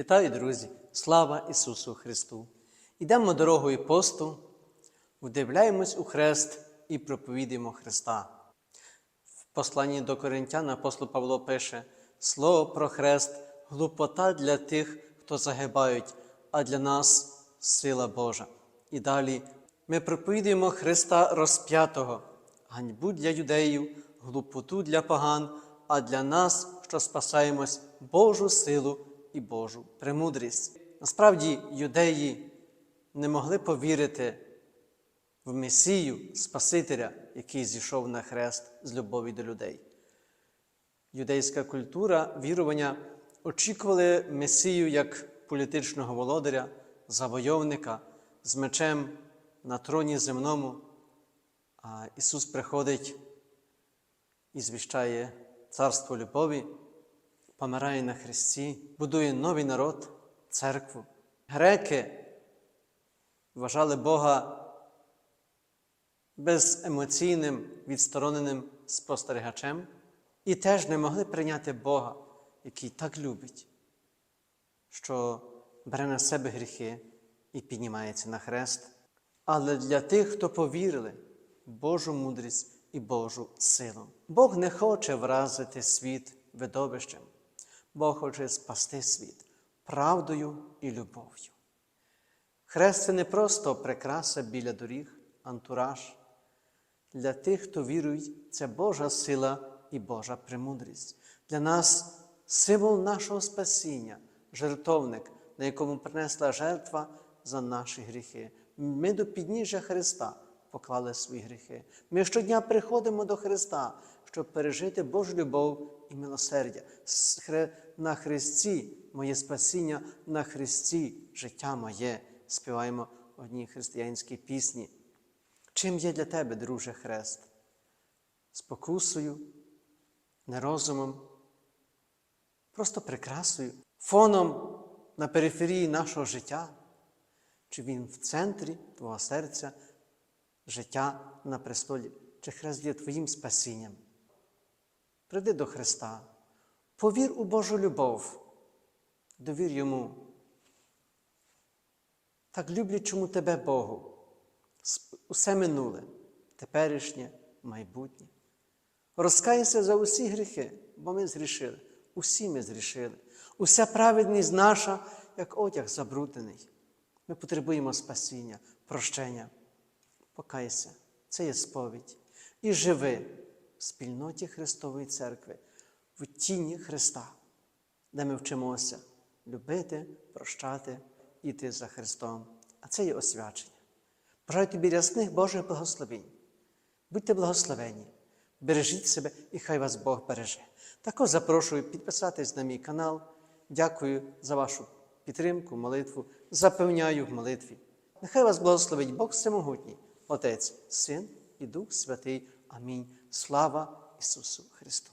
Вітаю, друзі! Слава Ісусу Христу! Ідемо дорогою посту, вдивляємось у хрест і проповідуємо Христа. В посланні до Коринтян апостол Павло пише: Слово про хрест глупота для тих, хто загибають, а для нас сила Божа. І далі ми проповідуємо Христа розп'ятого, ганьбу для юдеїв, глупоту для поган, а для нас, що спасаємось, Божу силу і Божу премудрість. Насправді, юдеї не могли повірити в Месію Спасителя, який зійшов на хрест з любові до людей. Юдейська культура, вірування очікували Месію як політичного володаря, завойовника з мечем на троні земному. А Ісус приходить і звіщає царство любові, помирає на Христі, будує новий народ, церкву. Греки вважали Бога беземоційним, відстороненим спостерігачем і теж не могли прийняти Бога, який так любить, що бере на себе гріхи і піднімається на хрест. Але для тих, хто повірили в Божу мудрість і Божу силу. Бог не хоче вразити світ видовищем. Бог хоче спасти світ правдою і любов'ю. Хрест це не просто прикраса біля доріг, антураж. Для тих, хто вірують, це Божа сила і Божа премудрість. Для нас символ нашого спасіння, жертовник, на якому принесла жертва за наші гріхи. Ми до підніжжя Христа поклали свої гріхи. Ми щодня приходимо до Христа, щоб пережити Божу любов і милосердя. На Христі моє спасіння, на Христі життя моє. Співаємо в одній християнській пісні. Чим є для тебе, друже, хрест? Спокусою, нерозумом, просто прикрасою, фоном на периферії нашого життя, чи він в центрі твого серця, життя на престолі, чи хрест є твоїм спасінням? Приди до Христа, повір у Божу любов, довір Йому. Так люблячому тебе Богу, усе минуле, теперішнє, майбутнє. Розкайся за усі гріхи, бо ми зрішили. Усі ми зрішили. Уся праведність наша, як одяг забруднений. Ми потребуємо спасіння, прощення. Покайся, це є сповідь. І живи в спільноті Христової Церкви, в тіні Христа, де ми вчимося любити, прощати, іти за Христом. А це є освячення. Бажаю тобі рясних Божих благословень. Будьте благословені, бережіть себе і хай вас Бог береже. Також запрошую підписатись на мій канал. Дякую за вашу підтримку, молитву. Запевняю в молитві. Нехай вас благословить Бог Всемогутній, Отець, Син і Дух Святий. Амінь. Слава Ісусу Христу!